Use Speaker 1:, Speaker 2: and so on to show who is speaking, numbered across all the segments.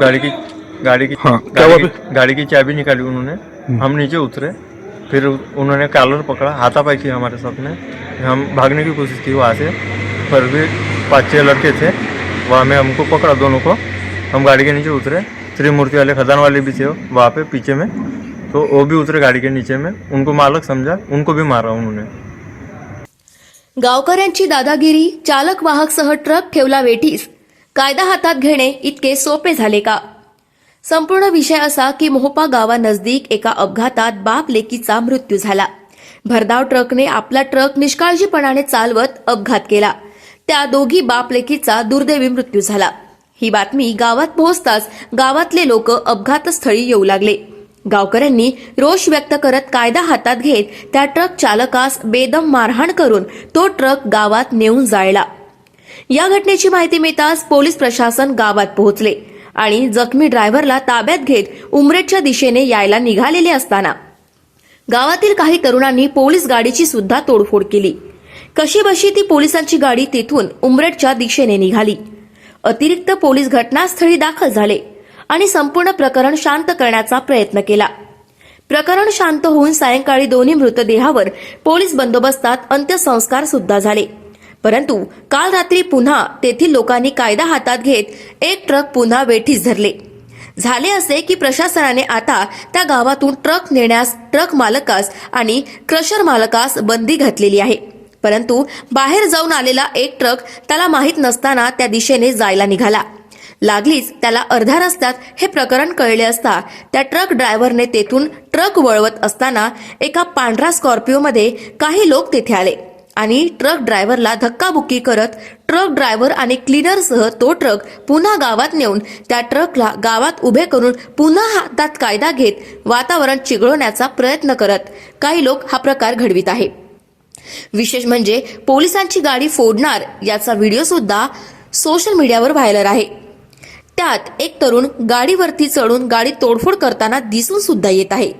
Speaker 1: गाड़ी की गाड़ी की
Speaker 2: हाँ, क्या
Speaker 1: गाड़ी की, गाड़ी की चाबी निकाली उन्होंने। हम नीचे उतरे फिर उन्होंने कॉलर पकड़ा हाथापाई किया हमारे साथ में। हम भागने की कोशिश की वहाँ से पर भी पाँच छः लड़के थे। वहाँ में हमको पकड़ा दोनों को। हम गाड़ी के नीचे उतरे त्रिमूर्ति वाले खदान वाले भी थे वहाँ पे पीछे में। तो वो भी उतरे गाड़ी के नीचे में। उनको मालक समझा उनको भी मारा उन्होंने।
Speaker 3: गावकऱ्यांची दादागिरी चालक वाहकसह ट्रक ठेवला वेठीस। कायदा हातात घेणे इतके सोपे झाले का? संपूर्ण विषय असा की मोहपा गावानजदीक एका अपघातात बाप लेकीचा मृत्यू झाला. भरधाव ट्रकने आपला ट्रक निष्काळजीपणाने चालवत अपघात केला. त्या दोघी बाप लेकीचा दुर्दैवी मृत्यू झाला. ही बातमी गावात पोहोचताच गावातले लोक अपघातस्थळी येऊ लागले. गावकऱ्यांनी रोष व्यक्त करत कायदा हातात घेत त्या ट्रक चालकास बेदम मारहाण करून तो ट्रक गावात नेऊन जाळला. या घटनेची माहिती मिळताच पोलीस प्रशासन गावात पोहोचले आणि जखमी ड्रायव्हरला ताब्यात घेत उमरेडच्या दिशेने यायला निघालेले असताना. गावातील काही तरुणांनी पोलीस गाडीची सुद्धा तोडफोड केली. कशीबशी ती पोलिसांची गाडी तिथून उमरेडच्या दिशेने निघाली. अतिरिक्त पोलीस घटनास्थळी दाखल झाले आणि संपूर्ण प्रकरण शांत करण्याचा प्रयत्न केला. प्रकरण शांत होऊन सायंकाळी दोन्ही मृतदेहावर पोलीस बंदोबस्तात अंत्यसंस्कार सुद्धा झाले. परंतु काल रात्री पुन्हा तेथील लोकांनी कायदा हातात घेत एक ट्रक पुन्हा वेठीस धरले. झाले असे की प्रशासनाने आता त्या गावातून ट्रक नेण्यास ट्रक मालकास आणि क्रशर मालकास बंदी घातलेली आहे. परंतु बाहेर जाऊन आलेला एक ट्रक त्याला माहीत नसताना त्या दिशेने जायला निघाला. लागलीच त्याला अर्ध्या रस्त्यात हे प्रकरण कळले असता त्या ट्रक ड्रायव्हरने तेथून ट्रक वळवत असताना एका पांढऱ्या स्कॉर्पिओमध्ये काही लोक तेथे आले. आणि ट्रक ड्रायव्हरला धक्काबुक्की करत ट्रक ड्रायव्हर आणि क्लीनरसह तो ट्रक पुन्हा गावात नेऊन त्या ट्रकला गावात उभे करून पुन्हा हातात कायदा घेत वातावरण चिघळवण्याचा प्रयत्न करत काही लोक हा प्रकार घडवित आहे. विशेष म्हणजे पोलिसांची गाडी फोडणार याचा व्हिडिओ सुद्धा सोशल मीडियावर व्हायरल आहे. त्यात एक तरुण गाडीवरती चढून गाडी तोडफोड करताना दिसून सुद्धा येत आहे.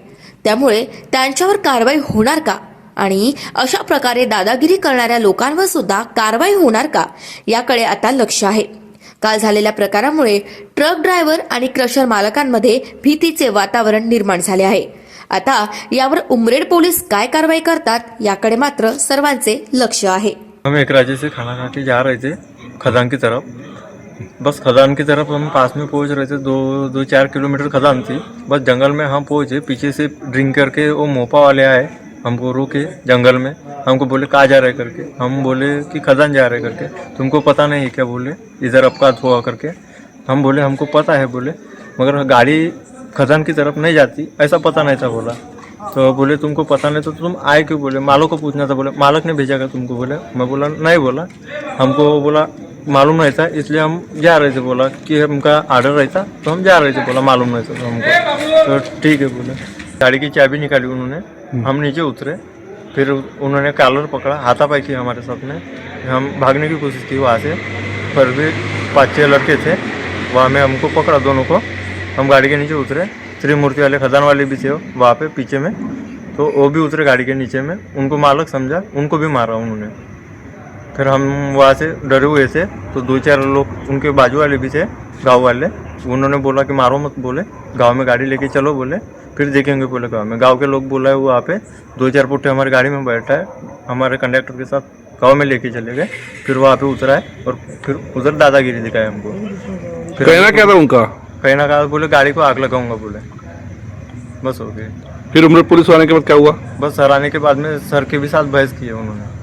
Speaker 3: त्यामुळे त्यांच्यावर कारवाई होणार का? आणि अशा प्रकारे दादागिरी करणाऱ्या लोकांवर सुद्धा कारवाई होणार का? याकडे आता लक्ष आहे. काल झालेल्या प्रकारामुळे ट्रक ड्रायव्हर आणि क्रशर मालकांमध्ये भीतीचे वातावरण निर्माण झाले आहे. आता यावर उमरेड पोलीस काय कारवाई करतात याकडे मात्र सर्वांचे लक्ष आहे.
Speaker 1: हम एक राज्य से खाना खा के जा रहे थे खदान की तरफ. बस खदान की तरफ हम पास में पहुंच रहे थे दो दो चार किलोमीटर खदान थी. बस जंगल में हम पहुंचे पीछे से ड्रिंक करके वो मोपा वाले आए हमको रोके जंगल में। हमको बोले, कहाँ जा रहे करके? हम बोले कि, खदान जा रहे करके। तुमको पता नहीं है क्या बोले? इधर अपघात हुआ करके। हम बोले, हमको पता है, बोले। मगर गाड़ी खदान की तरफ़ नहीं जाती, ऐसा पता नहीं था बोला। तो बोले, तुमको पता नहीं तो तुम आए क्यों? बोले मालक को पूछना था। बोले, मालक ने भेजा क्या तुमको? बोले। मैं बोला, नहीं, बोला। हमको बोला, मालूम नहीं था, इसलिए हम जा रहे थे। बोला कि हमका ऑर्डर रहता तो हम जा रहे थे। बोला, मालूम नहीं था तो हमको तो ठीक है, बोले। गाड़ी की चाबी निकाली उन्होंने। हम नीचे उतरे फिर उन्होंने कॉलर पकड़ा हाथापाई की हमारे साथ में। हम भागने की कोशिश की वहाँ से पर भी पाँच छः लड़के थे। वहाँ में हमको पकड़ा दोनों को। हम गाड़ी के नीचे उतरे त्रिमूर्ति वाले खदान वाले भी थे वहाँ पे पीछे में। तो वो भी उतरे गाड़ी के नीचे में। उनको मालक समझा उनको भी मारा उन्होंने। फिर हम वहाँ से डरे हुए थे तो दो चार लोग उनके बाजू वाले भी थे गाँव वाले। उन्होंने बोला कि मारो मत बोले। गाँव में गाड़ी लेके चलो बोले। फिर देखेंगे बोले गाँव में गाँव के लोग बोला है वो वहाँ पे दो चार पुट्टे हमारी गाड़ी में बैठा है हमारे कंडक्टर के साथ गाँव में लेके चले गए फिर वहाँ पे उतरा है और फिर उधर दादागिरी दिखाई हमको। फिर
Speaker 2: कहना क्या था उनका?
Speaker 1: कहीं ना कहा बोले गाड़ी को आग लगाऊँगा बोले। बस हो गए
Speaker 2: फिर उम्र पुलिस आने के बाद क्या हुआ?
Speaker 1: बस सर आने के बाद में सर के भी साथ बहस की है उन्होंने।